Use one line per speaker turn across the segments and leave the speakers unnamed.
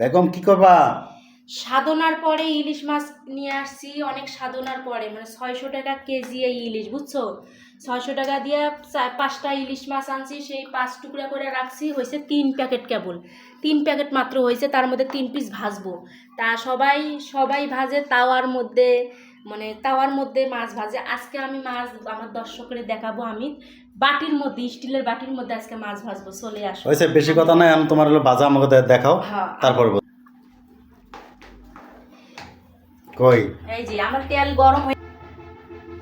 বেগম, কি করবা?
সাধনার পরে ইলিশ মাছ নিয়ে আসছি, অনেক সাধনার পরে মানে ছয়শো টাকা কেজি এই ইলিশ, বুঝছ? ছয়শো টাকা দিয়ে পাঁচটা ইলিশ মাছ আনছি, সেই পাঁচ টুকরা করে রাখছি হয়েছে তিন প্যাকেট কেবল। তিন প্যাকেট মাত্র হয়েছে তার মধ্যে তিন পিস ভাজবো। তা সবাই সবাই ভাজে, তাওয়ার মধ্যে মানে তাওয়ার মধ্যে মাছ ভাজে। আজকে আমি মাছ, আমার দর্শকরে দেখাবো আমি। বাটির মধ্যে স্টিলের বাটির মধ্যে আজকে মাছ ভাজবো চলে আসো।
হয়েছে বেশি কথা নাই আমি তোমার হলো বাজা আমাকে দেখাও
হ্যাঁ।
তারপর বল। কই?
এই যে আমার তেল গরম হয়ে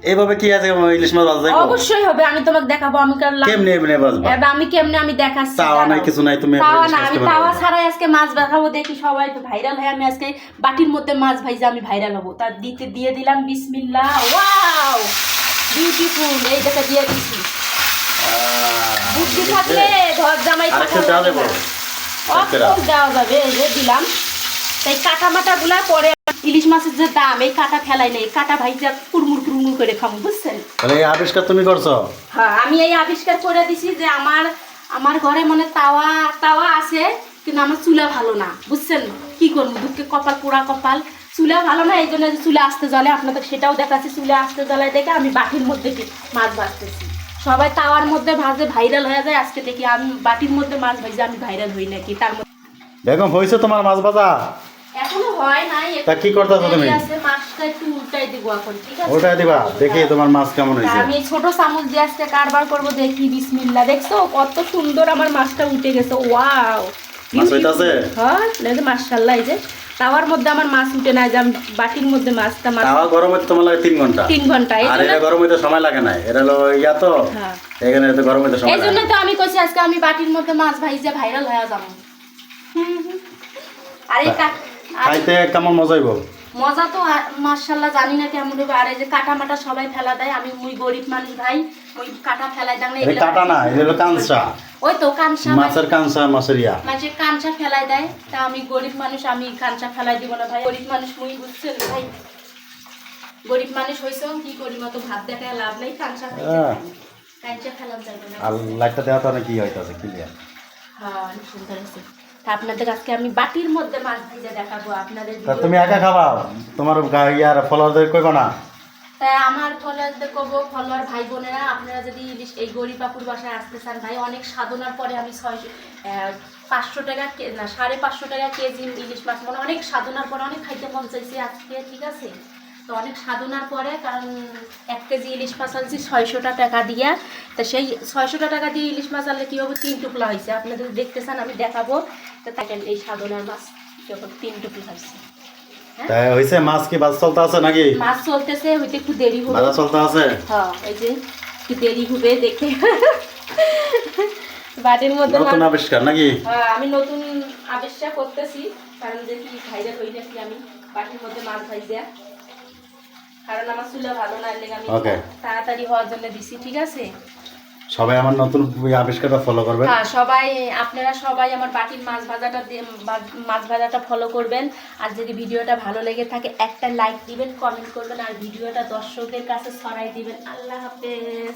এইভাবে কি আছে ইলিশ মাছ বাজা
অবশ্যই হবে আমি তোমাকে দেখাবো আমি কারণ
কেমনে এমনি বাজবা
এবার আমি কেমনে আমি দেখাচ্ছি
তাওয়া নাই কিছু নাই তুমি
তাওয়া না আমি তাওয়া ছাড়াই আজকে মাছ দেখাবো দেখি সবাই তো ভাইরাল হয় আমি আজকে বাটির মধ্যে মাছ ভাইজে আমি ভাইরাল হব। তার দিতে দিয়ে দিলাম বিসমিল্লা ওয়াও! বিউটিফুল এই দেখে দিয়ে দিছি। বুদ্ধি থাকলে ঘর জামাই থাকা
দেওয়া
যাবে
যাবে?
না। অফকোর্স দেওয়া। যাবে এই যে দিলাম। তাই কাটা মাটা গুলা পরে ইলিশ মাছের যে দাম এই কাটা ফেলাই নেই কাটা ভাইজা কুড়মুড় কুড়মুড় করে খাব বুঝছেন?
এই আবিষ্কার তুমি করছ?
হ্যাঁ আমি এই আবিষ্কার করে দিছি যে আমার আমার ঘরে মানে তাওয়া তাওয়া আছে কিন্তু আমার চুলা ভালো না বুঝছেন? কি করব? দুঃখে কপাল পোড়া কপাল। চুলা ভালো না এই জন্য যে চুলা আসতে জলে আপনাদের সেটাও দেখাচ্ছি চুলা আসতে জলে দেখে আমি বাটির মধ্যে মাছ ভাজতেছি। সবাই তাওয়ার মধ্যে ভাজে ভাইরাল হয়ে যায়। আজকে দেখি আমি বাটির মধ্যে মাছ ভাজে আমি ভাইরাল হই নাকি? তার মধ্যে
বেগম হয়েছে তোমার মাছ বাজা
এখনও হয় নাই
তা কি করতেছো তুমি?
মাছটা একটু উল্টাই দিব এখন ঠিক আছে?
ওটাই দিবা দেখি তোমার মাছ কেমন
তা
হয়েছে।
আমি ছোট চামচ দিয়ে আজকে কারবার করব দেখি বিসমিল্লা দেখছ কত সুন্দর আমার মাছটা উঠে গেছে ওয়াও।
মাছ হইতাছে?
হ্যাঁ মাশাআল্লাহ এই যে। তাওয়ার মধ্যে আমার মাছ উঠে না যে আমি বাটির মধ্যে মাছটা মাছ
তাওয়া গরম হইতে তোমার লাগে তিন ঘণ্টা।
তিন ঘণ্টা
আর এটা গরম হইতে সময় লাগে না এটা হলো ইয়া তো
হ্যাঁ।
এখানে তো গরম হইতে সময়
এই
লাগে
জন্য তো আমি কইছি আজকে আমি বাটির মধ্যে মাছ ভাইজে ভাইরাল হয়ে যাব। আর এই
খাইতে কেমন মজা হইব?
মজা তো মার্শাল্লাহ জানি না কেমন হবে আর এই যে কাটা মাটা সবাই ফেলা দেয় আমি মুই গরিব মানুষ ভাই ওই কাটা ফেলাই দেয় না
এটা কাটা না কাঁচা।
ওই তো কানসা
মাছের কাঁচা মাছের ইয়া।
মাঝে কাঞ্চা ফেলাই দেয়। তা আমি গরিব মানুষ আমি কাঞ্চা ফেলাই দিব না ভাই। গরিব মানুষ মুই বুঝছেন ভাই। গরিব মানুষ হয়েছে কি করি মতো ভাত দেখা লাভ নেই কাঞ্চা
হ্যাঁ।
কাঞ্চা ফেলাম যাবে না
আর লাইটটা দেওয়া তো কি হইতাছে ক্লিয়ার
হ্যাঁ সুন্দর আছে আপনাদের আজকে আমি বাটির মধ্যে মাছ ভেজে দেখাবো আপনাদের
তুমি একা খাবা তোমার গা- ইয়ার ফলোয়ারদের কইবা না?
তাই আমার ফলোয়ারদের করব, ফলোয়ার ভাই বোনেরা আপনারা যদি এই গরিবাপুর বাসায় আসতে চান, ভাই, অনেক সাধনার পরে আমি ছয়শো পাঁচশো টাকা না, সাড়ে পাঁচশো টাকা কেজি ইলিশ মাছ মানে অনেক সাধনার পরে, অনেক খাইতে মন চাইছি আজকে, ঠিক আছে? তো অনেক সাধনার পরে, কারণ এক কেজি ইলিশ মাছ আনছি ছয়শোটা টাকা দিয়া। তা সেই ছয়শোটা টাকা দিয়ে ইলিশ মাছ আনলে কী হবে? তিন টুকলা হয়েছে আপনাদের দেখতে চান, আমি দেখাবো। তো তাই এই সাধনার মাছ, যখন তিন টুকলা হয়েছে হ্যাঁ
তাই হইছে মাছ কি বাজ চলতে আছে নাকি?
মাছ চলতেছে হইতে একটু দেরি হবে।
বাজা চলতে আছে?
হ্যাঁ এই যে একটু দেরি হবে দেখে। বাটির মধ্যে
নতুন আবিষ্কার নাকি?
হ্যাঁ, আমি নতুন আবিষ্কার করতেছি কারণ দেখি ভাইরাল হই নাকি আমি বাটির মধ্যে মাছ ভাইজা। কারণ আমার চুলা ভালো না এর আমি তাড়াতাড়ি হওয়ার জন্য দিছি ঠিক আছে?
সবাই আমার নতুন আবিষ্কারটা ফলো করবেন
হ্যাঁ সবাই, আপনারা সবাই আমার বাটির মাছ ভাজাটা মাছ ভাজাটা ফলো করবেন। আর যদি ভিডিওটা ভালো লেগে থাকে, একটা লাইক দিবেন কমেন্ট করবেন, আর ভিডিওটা দর্শকদের কাছে ছড়াই দিবেন। আল্লাহ হাফেজ।